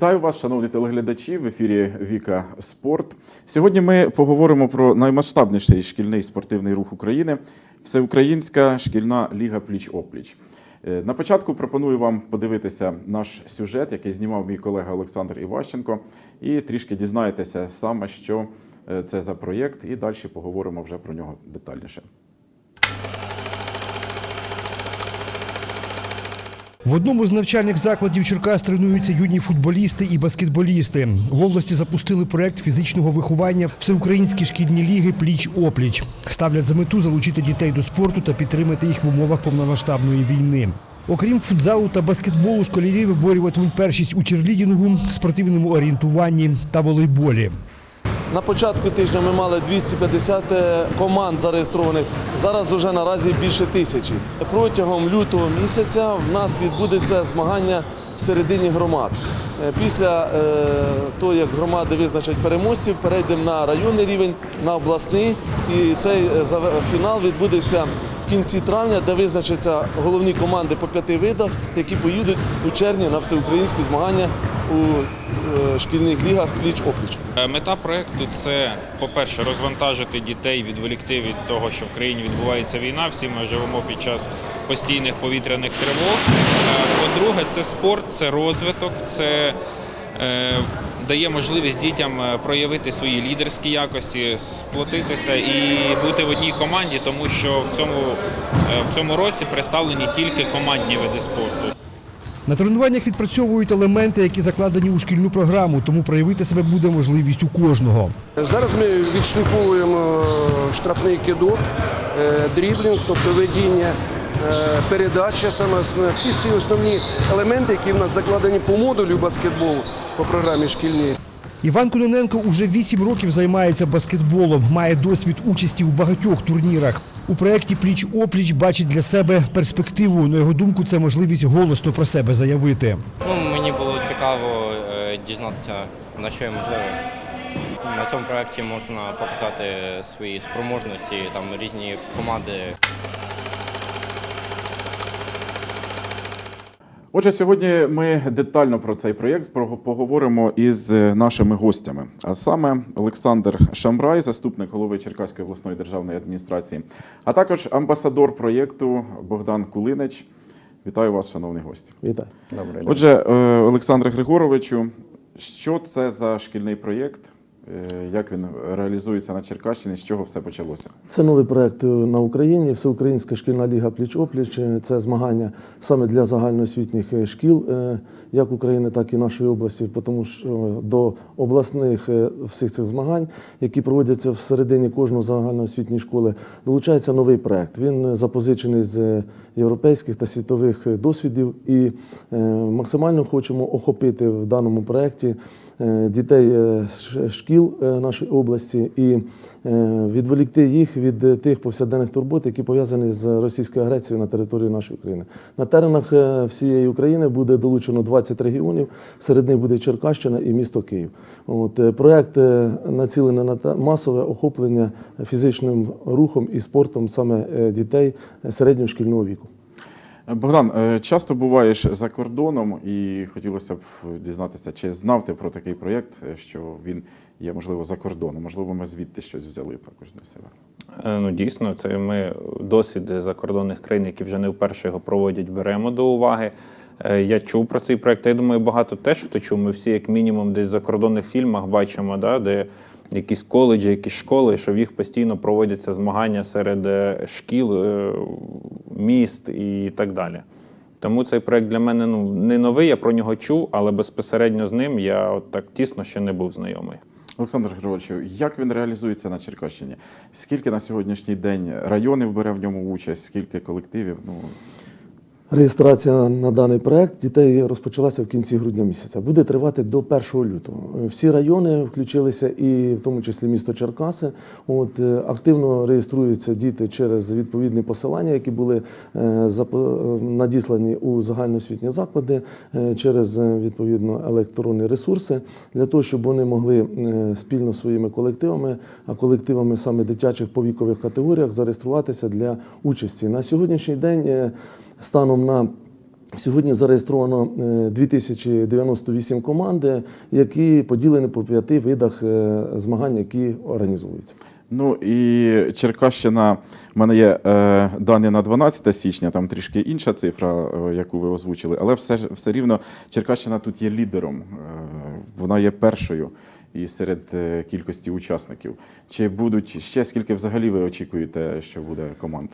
Вітаю вас, шановні телеглядачі. В ефірі Віка Спорт. Сьогодні ми поговоримо про наймасштабніший шкільний спортивний рух України Всеукраїнська шкільна ліга Пліч-Опліч. Е, На початку пропоную вам подивитися наш сюжет, який знімав мій колега Олександр Іващенко, і трішки дізнаєтеся саме, що е, це за проєкт, і далі поговоримо вже про нього детальніше. В одному з навчальних закладів Черкас тренуються юні футболісти і баскетболісти. В області запустили проект фізичного виховання всеукраїнські шкільні ліги Пліч-опліч. Ставлять за мету залучити дітей до спорту та підтримати їх в умовах повномасштабної війни. Окрім футзалу та баскетболу, школярі виборюватимуть першість у черлідінгу, спортивному орієнтуванні та волейболі. На початку тижня ми мали 250 команд зареєстрованих. Зараз вже наразі більше тисячі. Протягом лютого місяця в нас відбудеться змагання в середині громад. Е, Після е, того, як громади визначать переможців, перейдемо на районний рівень, на обласний. І цей е, фінал відбудеться в кінці травня, де визначаться головні команди по п'яти видах, які поїдуть у червні на всеукраїнські змагання у е, шкільних лігах пліч-опліч. Е, Мета проекту це, по-перше, розвантажити дітей, відволікти від того, що в країні відбувається війна. Всі ми живемо під час постійних повітряних тривог. Е, По-друге, це спорт, це розвиток, це е, дає можливість дітям е, проявити свої лідерські якості, сплотитися і бути в одній команді, тому що е, в цьому році представлені тільки командні види спорту. На тренуваннях відпрацьовують елементи, які закладені у шкільну програму, тому проявити себе буде можливість у кожного. Зараз ми відшліфовуємо штрафний кидок, е, дріблінг, тобто ведіння, е, передача, саме основне. Ті основні елементи, які в нас закладені по модулю баскетболу по програмі шкільній. Іван Кононенко уже 8 років займається баскетболом, має досвід участі у багатьох турнірах. У проєкті Пліч опліч бачить для себе перспективу. На його думку, це можливість голосно про себе заявити. Ну, мені було цікаво е, дізнатися, на що я можливий. На цьому проєкті можна показати свої спроможності, там різні команди. Отже, сьогодні ми детально про цей проєкт про- поговоримо із е, нашими гостями. А саме Олександр Шамрай, заступник голови Черкаської обласної державної адміністрації, а також амбасадор проєкту Богдан Кулинич. Вітаю вас, шановні гості. Вітаю. Отже, е, Олександре Григоровичу, що це за шкільний проєкт? Е, Як він реалізується на Черкащині? З чого все почалося? Це новий проект на Україні. Всеукраїнська шкільна ліга пліч-опліч. Це змагання саме для загальноосвітніх е, шкіл, е, як України, так і нашої області, тому що до обласних е, всіх цих змагань, які проводяться всередині кожної загальноосвітньої школи, долучається новий проект. Він е, запозичений з е, європейських та світових е, досвідів, і е, максимально хочемо охопити в даному проекті е, дітей е, ш- шкіл е, нашої області і е, відволікти їх від е, тих повсякденних турбот, які пов'язані з російською агресією на території нашої країни. На теренах всієї України буде долучено 20 регіонів. Серед них буде Черкащина і місто Київ. От проект націлений на масове охоплення фізичним рухом і спортом саме дітей середнього шкільного віку. Богдан, часто буваєш за кордоном, і хотілося б дізнатися, чи знав ти про такий проєкт, що він є, можливо, за кордоном. Можливо, ми звідти щось взяли також для себе. Е, Ну, дійсно, це ми досвіди закордонних країн, які вже не вперше його проводять, беремо до уваги. Е, Я чув про цей проект. Я думаю, багато теж хто чув. Ми всі, як мінімум, десь в закордонних фільмах бачимо, да, де якісь коледжі, якісь школи, що в їх постійно проводяться змагання серед е, шкіл, міст і так далі. Тому цей проект для мене ну, не новий, я про нього чув, але безпосередньо з ним я от так тісно ще не був знайомий. Олександр Григорович, як він реалізується на Черкащині? Скільки на сьогоднішній день районів бере в ньому участь, скільки колективів? Ну, Реєстрація на даний проект дітей розпочалася в кінці грудня місяця. Буде тривати до 1 лютого. Всі райони включилися, і в тому числі місто Черкаси. От е, активно реєструються діти через відповідні посилання, які були е, е, надіслані у загальноосвітні заклади через відповідно електронні ресурси для того, щоб вони могли спільно своїми колективами, а колективами саме дитячих по вікових категоріях зареєструватися для участі на сьогоднішній день. Е, Станом на Сьогодні зареєстровано е, 2098 команди, які поділені по п'яти видах е, змагань, які організовуються. Ну і Черкащина, в мене є е, дані на 12 січня, там трішки інша цифра, е, яку ви озвучили, але все, все рівно Черкащина тут є лідером. Е, вона є першою і серед е, кількості учасників. Чи будуть ще скільки взагалі ви очікуєте, що буде команд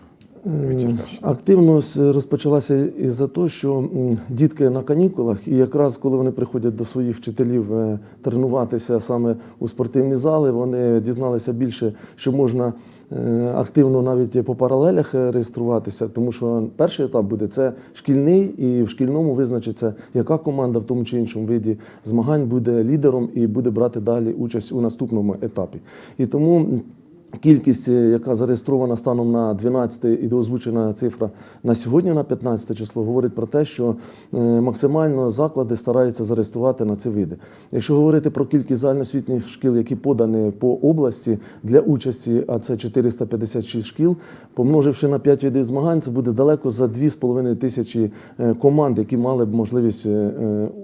Активність розпочалася із-за того, що дітки на канікулах, і якраз коли вони приходять до своїх вчителів е, тренуватися саме у спортивні зали, вони дізналися більше, що можна е, активно навіть по паралелях реєструватися, тому що перший етап буде це шкільний, і в шкільному визначиться, яка команда в тому чи іншому виді змагань буде лідером і буде брати далі участь у наступному етапі. І тому. Кількість, е, яка зареєстрована станом на 12 і озвучена цифра на сьогодні, на 15 число, говорить про те, що е, максимально заклади стараються зареєструвати на ці види. Якщо говорити про кількість загальноосвітніх шкіл, які подані по області для участі, а це 456 шкіл, помноживши на 5 видів змагань, це буде далеко за 2,5 тисячі е, команд, які мали б можливість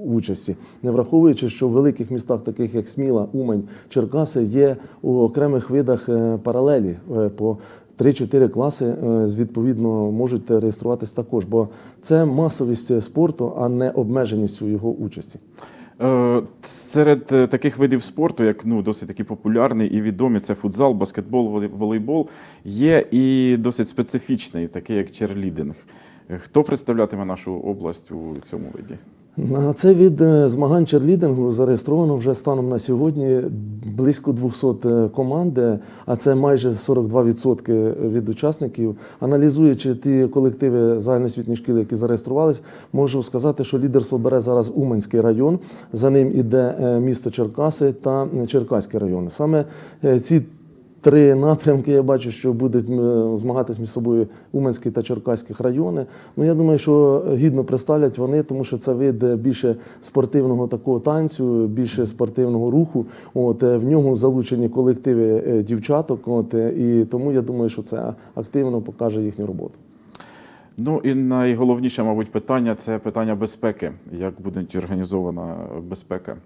участі, не враховуючи, що в великих містах, таких як Сміла, Умань, Черкаси, є у окремих видах паралелі е, по 3-4 класи е, відповідно можуть реєструватись також, бо це масовість спорту, а не обмеженість у його участі. Е, Серед таких видів спорту, як ну, досить такі популярні і відомі, це футзал, баскетбол, волей- волейбол, є і досить специфічний, такий як черлідинг. Хто представлятиме нашу область у цьому виді? На цей від е, змагань черлідингу зареєстровано вже станом на сьогодні близько 200 команд, е, а це майже 42% від учасників. Аналізуючи ті колективи загальноосвітніх шкіл, які зареєструвались, можу сказати, що лідерство бере зараз Уманський район. За ним іде е, місто Черкаси та Черкаський район. Саме е, ці Три напрямки я бачу, що будуть змагатись між собою Уманський та Черкаських райони. Ну я думаю, що гідно представлять вони, тому що це вид е, більше спортивного такого танцю, більше спортивного руху. От е, в ньому залучені колективи е, дівчаток. От е, і тому я думаю, що це активно покаже їхню роботу. Ну і найголовніше, мабуть, питання це питання безпеки. Як буде організована безпека?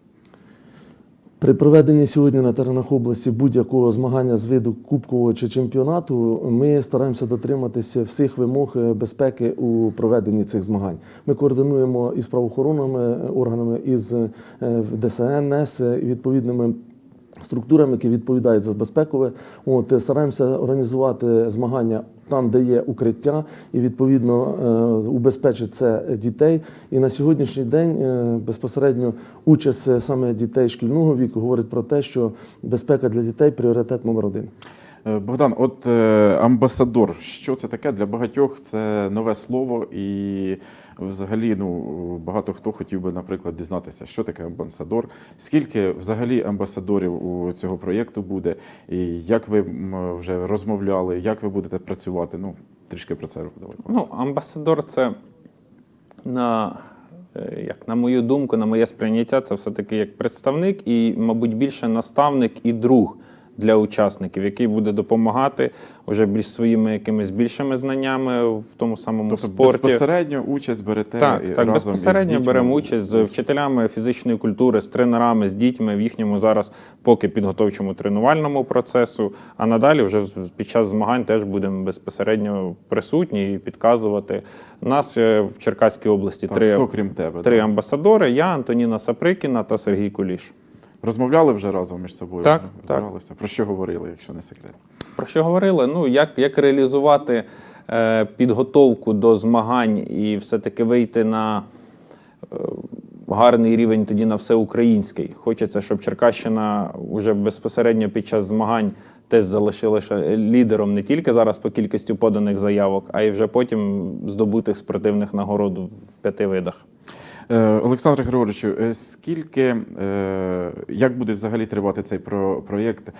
При проведенні сьогодні на теренах області будь-якого змагання з виду кубкового чи чемпіонату ми стараємося дотриматися всіх вимог е, безпеки у проведенні цих змагань. Ми координуємо із правоохоронними органами, із е, ДСНС, е, відповідними. Структурами, які відповідають за безпекове, от стараємося організувати змагання там, де є укриття, і відповідно убезпечить це дітей. І на сьогоднішній день е, безпосередньо участь е, саме дітей шкільного віку говорить про те, що безпека для дітей пріоритет номер один. Е, Богдан, от е, амбасадор, що це таке для багатьох? Це нове слово, і взагалі ну багато хто хотів би, наприклад, дізнатися, що таке амбасадор, скільки взагалі амбасадорів у цього проєкту буде, і як ви вже розмовляли, як ви будете працювати? Ну трішки про це давай. Ну, амбасадор це на, е, як на мою думку, на моє сприйняття, це все-таки як представник і, мабуть, більше наставник і друг для учасників, який буде допомагати вже більш своїми якимись більшими знаннями в тому самому Тобто спорті. безпосередньо участь берете Так, і так разом із безпосередньо дітьми? беремо участь з вчителями фізичної культури, з тренерами, з дітьми в їхньому зараз поки підготовчому тренувальному процесу. А надалі вже під час змагань теж будемо безпосередньо присутні і підказувати. Нас е, в Черкаській області Так, три, хто крім тебе? три амбасадори: я, Антоніна Саприкіна та Сергій Куліш. Розмовляли вже разом між собою? Так, так. Про що говорили, якщо не секрет? Про що говорили? Ну, як, як реалізувати е, підготовку до змагань і все-таки вийти на е, гарний рівень тоді на всеукраїнський. Хочеться, щоб Черкащина вже безпосередньо під час змагань теж залишилася лідером не тільки зараз по кількості поданих заявок, а й вже потім здобутих спортивних нагород в п'яти видах. Е, Олександре Григоровичу, е, скільки, е, як буде взагалі тривати цей про- проєкт?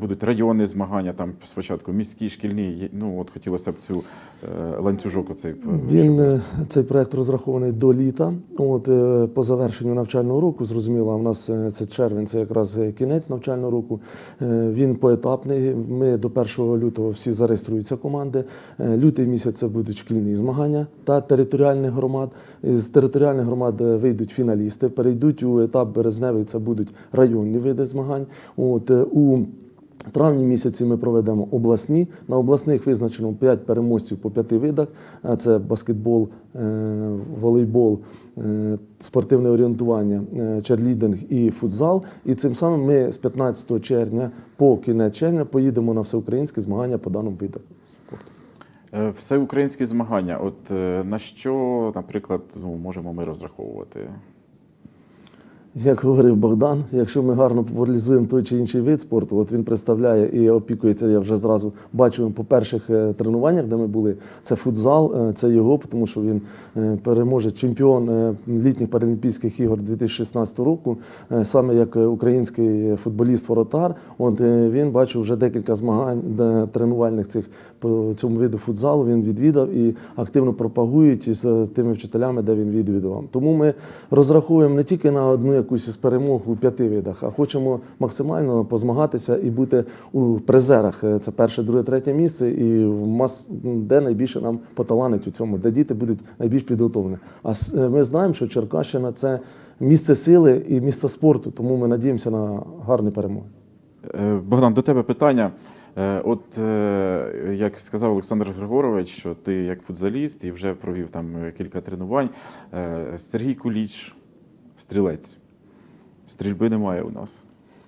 Будуть районні змагання, там спочатку міські, шкільні. Ну, от хотілося б цю ланцюжок оцей. Він цей проект розрахований до літа. От по завершенню навчального року, зрозуміло, у нас це червень, це якраз кінець навчального року. Він поетапний. Ми до 1 лютого всі зареєструються команди. Лютий місяць це будуть шкільні змагання та територіальних громад. З територіальних громад е, вийдуть фіналісти, перейдуть у етап березневий. Це будуть районні види змагань. От е, у травні місяці ми проведемо обласні. На обласних визначено 5 переможців по 5 видах. Це баскетбол, е, волейбол, е, спортивне орієнтування, черлідинг і футзал. І цим самим ми з 15 червня по кінець червня поїдемо на всеукраїнські змагання по даному видах спорту. Е, Всеукраїнські змагання. От е, на що, наприклад, ну, можемо ми розраховувати? Як говорив Богдан, якщо ми гарно популяризуємо той чи інший вид спорту, от він представляє і опікується, я вже зразу бачу по перших е, тренуваннях, де ми були. Це футзал, е, це його, тому що він е, переможець чемпіон літніх паралімпійських ігор 2016 року, саме як український футболіст-воротар. От він бачив вже декілька змагань тренувальних цих по цьому виду футзалу. Він відвідав і активно пропагують із тими вчителями, де він відвідував. Тому ми розраховуємо не тільки на одну якусь із перемог у п'яти видах, а хочемо максимально позмагатися і бути у призерах. Е, Це перше, друге, третє місце, і мас де найбільше нам поталанить у цьому, де діти будуть найбільш підготовлені. А е, ми знаємо, що Черкащина це місце сили і місце спорту, тому ми надіємося на гарні перемоги. Е, Богдан, до тебе питання. От як сказав Олександр Григорович, що ти як футзаліст і вже провів там кілька тренувань. Сергій Куліч, стрілець. Стрільби немає у нас.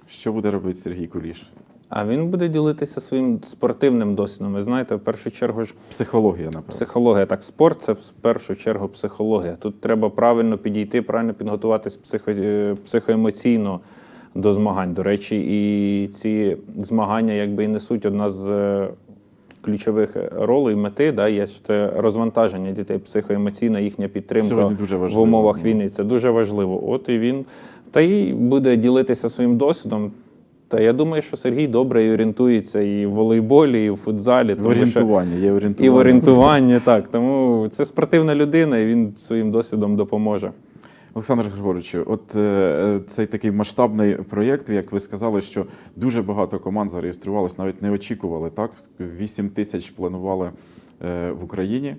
Що буде робити Сергій Куліш? А він буде ділитися своїм спортивним досвідом. Ви знаєте, в першу чергу ж Психологія, напевно. Психологія. Так, спорт це в першу чергу психологія. Тут треба правильно підійти, правильно підготуватись психо, е, психоемоційно до змагань. До речі, і ці змагання якби і несуть одна з е, ключових ролей мети, да, є це розвантаження дітей, психоемоційна їхня підтримка дуже в умовах Ну. війни. Це дуже важливо. От і він та й буде ділитися своїм досвідом. Та я думаю, що Сергій добре і орієнтується і в волейболі, і в футзалі. В орієнтуванні, є і в орієнтуванні, так. Тому це спортивна людина, і він своїм досвідом допоможе. Олександр Григорович, от е, цей такий масштабний проєкт, як ви сказали, що дуже багато команд зареєструвалось, навіть не очікували, так? 8 тисяч планували е, в Україні.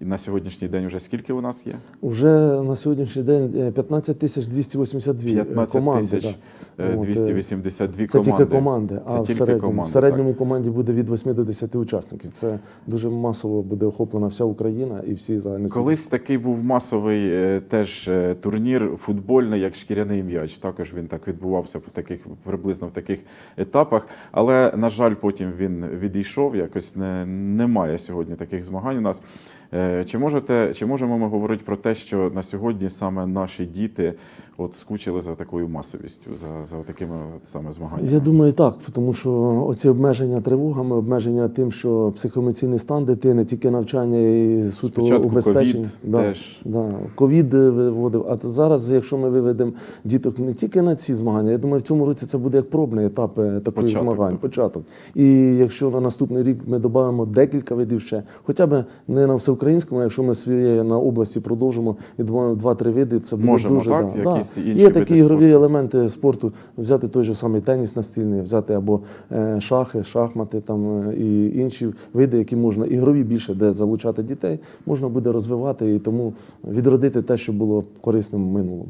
І на сьогоднішній день вже скільки у нас є? Уже на сьогоднішній день е, 15 тисяч 282 15 команди. тисяч да. е, е, 282 Це команди. тільки команди, Це а в тільки середньому, команди, в середньому так. команді буде від 8 до 10 учасників. Це дуже масово буде охоплена вся Україна і всі загальні Колись такий був масовий е, теж е, турнір футбольний, як шкіряний м'яч. Також він так відбувався в таких приблизно в таких етапах. Але на жаль, потім він відійшов. Якось не, немає сьогодні таких змагань. У нас Е, чи можете, чи можемо ми говорити про те, що на сьогодні саме наші діти от скучили за такою масовістю, за, за такими саме змаганнями? Я думаю, так, тому що оці обмеження тривогами, обмеження тим, що психоемоційний стан дитини, тільки навчання і суто Спочатку убезпечення. ковід теж. Да. Ковід е, виводив. А зараз, якщо ми виведемо діток не тільки на ці змагання, я думаю, в цьому році це буде як пробний етап е, таких Початок, змагань. так. Початок. І якщо на наступний рік ми додамо декілька видів ще, хоча б не на всеукраїнському, якщо ми своє на області продовжимо і додамо два-три види, це буде Можемо, дуже так? Да, Якісь да. інші Є такі ігрові спорту. елементи спорту, взяти той же самий теніс настільний, взяти або е, шахи, шахмати там е, і інші види, які можна ігрові більше, де залучати дітей, можна буде розвивати і тому відродити те, що було корисним в минулому.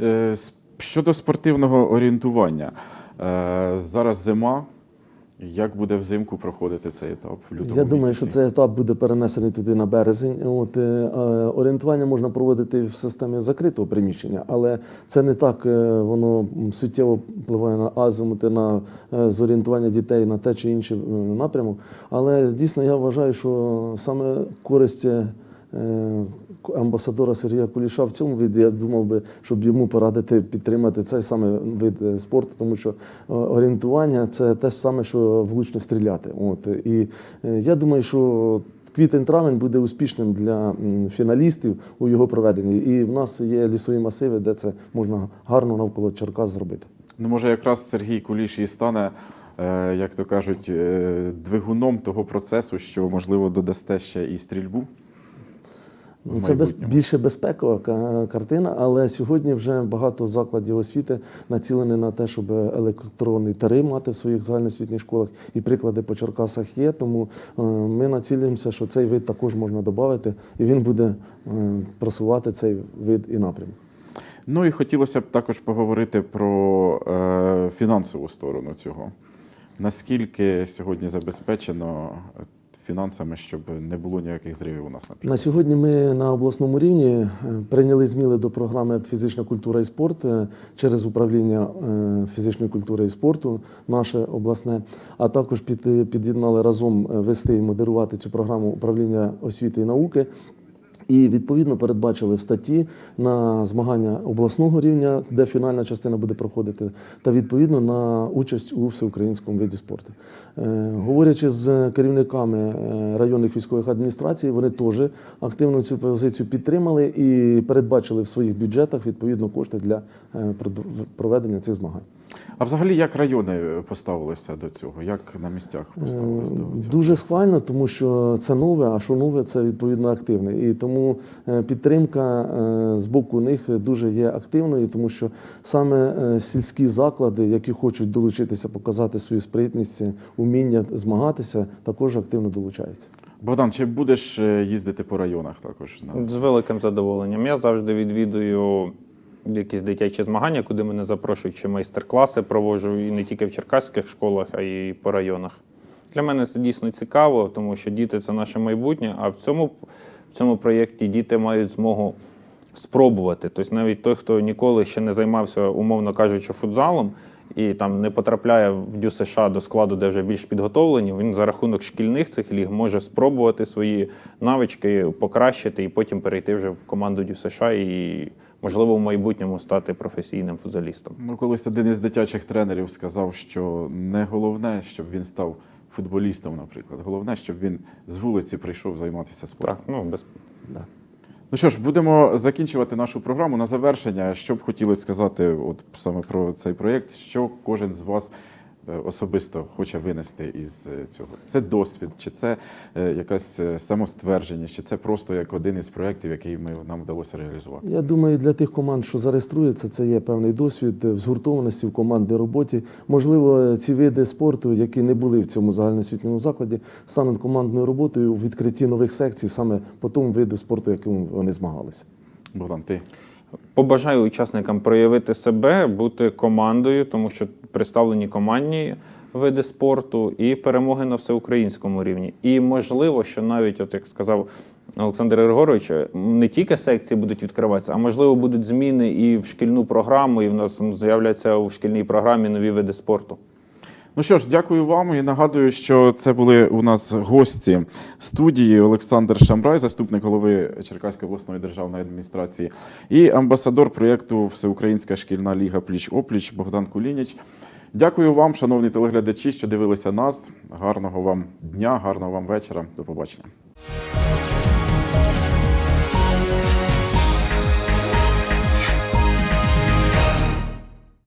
Е, Щодо спортивного орієнтування, зараз зима. Як буде взимку проходити цей етап в лютому Я думаю, місяці? що цей етап буде перенесений туди на березень. От е, е, орієнтування можна проводити в системі закритого приміщення, але це не так е, воно суттєво впливає на азимути, на е, зорієнтування дітей на те чи інший е, напрямок. Але дійсно я вважаю, що саме користь. е, Амбасадора Сергія Куліша в цьому виді я думав би, щоб йому порадити підтримати цей саме вид е, спорту, тому що е, орієнтування це те ж саме, що влучно стріляти. От і е, я думаю, що квітень-травень буде успішним для фіналістів у його проведенні. І в нас є лісові масиви, де це можна гарно навколо Черкас зробити. Ну, може, якраз Сергій Куліш і стане, як то кажуть, двигуном того процесу, що, можливо, додасте ще і стрільбу. Це без, більше безпекова картина, але сьогодні вже багато закладів освіти націлені на те, щоб електронний тари мати в своїх загальноосвітніх школах. І приклади по Черкасах є. Тому е, ми націлюємося, що цей вид також можна додати, і він буде е, просувати цей вид і напрямок. Ну і хотілося б також поговорити про е, фінансову сторону цього. Наскільки сьогодні забезпечено фінансами, щоб не було ніяких зривів у нас, наприклад? На сьогодні ми на обласному рівні е, прийняли зміни до програми Фізична культура і спорт е, через управління е, фізичної культури і спорту, наше обласне, а також під- під'єднали разом вести і модерувати цю програму управління освіти і науки. І відповідно передбачили в статті на змагання обласного рівня, де фінальна частина буде проходити, та відповідно на участь у всеукраїнському виді спорту. Е, говорячи з керівниками е, районних військових адміністрацій, вони теж активно цю позицію підтримали і передбачили в своїх бюджетах відповідно кошти для е, проведення цих змагань. А взагалі, як райони поставилися до цього? Як на місцях поставилися до цього? Дуже схвально, тому що це нове, а що нове, це відповідно активне. І тому е, підтримка е, з боку них дуже є активною, тому що саме е, сільські заклади, які хочуть долучитися, показати свою спритність, уміння змагатися, також активно долучаються. Богдан, чи будеш е, їздити по районах також? На... З великим задоволенням. Я завжди відвідую якісь дитячі змагання, куди мене запрошують, чи майстер-класи проводжу і не тільки в черкаських школах, а й по районах. Для мене це дійсно цікаво, тому що діти це наше майбутнє, а в цьому, в цьому проєкті діти мають змогу спробувати. Тобто навіть той, хто ніколи ще не займався, умовно кажучи, футзалом, і там не потрапляє в Дю США до складу, де вже більш підготовлені, він за рахунок шкільних цих ліг може спробувати свої навички покращити і потім перейти вже в команду Дю США і, можливо, в майбутньому стати професійним футзалістом. Ну, колись один із дитячих тренерів сказав, що не головне, щоб він став футболістом, наприклад. Головне, щоб він з вулиці прийшов займатися спортом. Так, ну без Ну що ж, будемо закінчувати нашу програму на завершення. Що б хотіли сказати, от саме про цей проєкт, що кожен з вас особисто хоче винести із е, цього? Це досвід, чи це е, якась е, самоствердження, чи це просто як один із проєктів, який ми нам вдалося реалізувати? Я думаю, для тих команд, що зареєструються, це є певний досвід в згуртованості в командній роботі. Можливо, ці види спорту, які не були в цьому загальноосвітньому закладі, стануть командною роботою у відкритті нових секцій саме по тому виду спорту, яким вони змагалися. Богдан, ти Побажаю учасникам проявити себе, бути командою, тому що представлені командні види спорту і перемоги на всеукраїнському рівні. І можливо, що навіть, от як сказав Олександр Григорович, не тільки секції будуть відкриватися, а можливо будуть зміни і в шкільну програму, і в нас з'являться у шкільній програмі нові види спорту. Ну що ж, дякую вам і нагадую, що це були у нас гості студії Олександр Шамрай, заступник голови Черкаської обласної державної адміністрації, і амбасадор проєкту Всеукраїнська шкільна ліга Пліч Опліч Богдан Кулініч. Дякую вам, шановні телеглядачі, що дивилися нас. Гарного вам дня, гарного вам вечора. До побачення.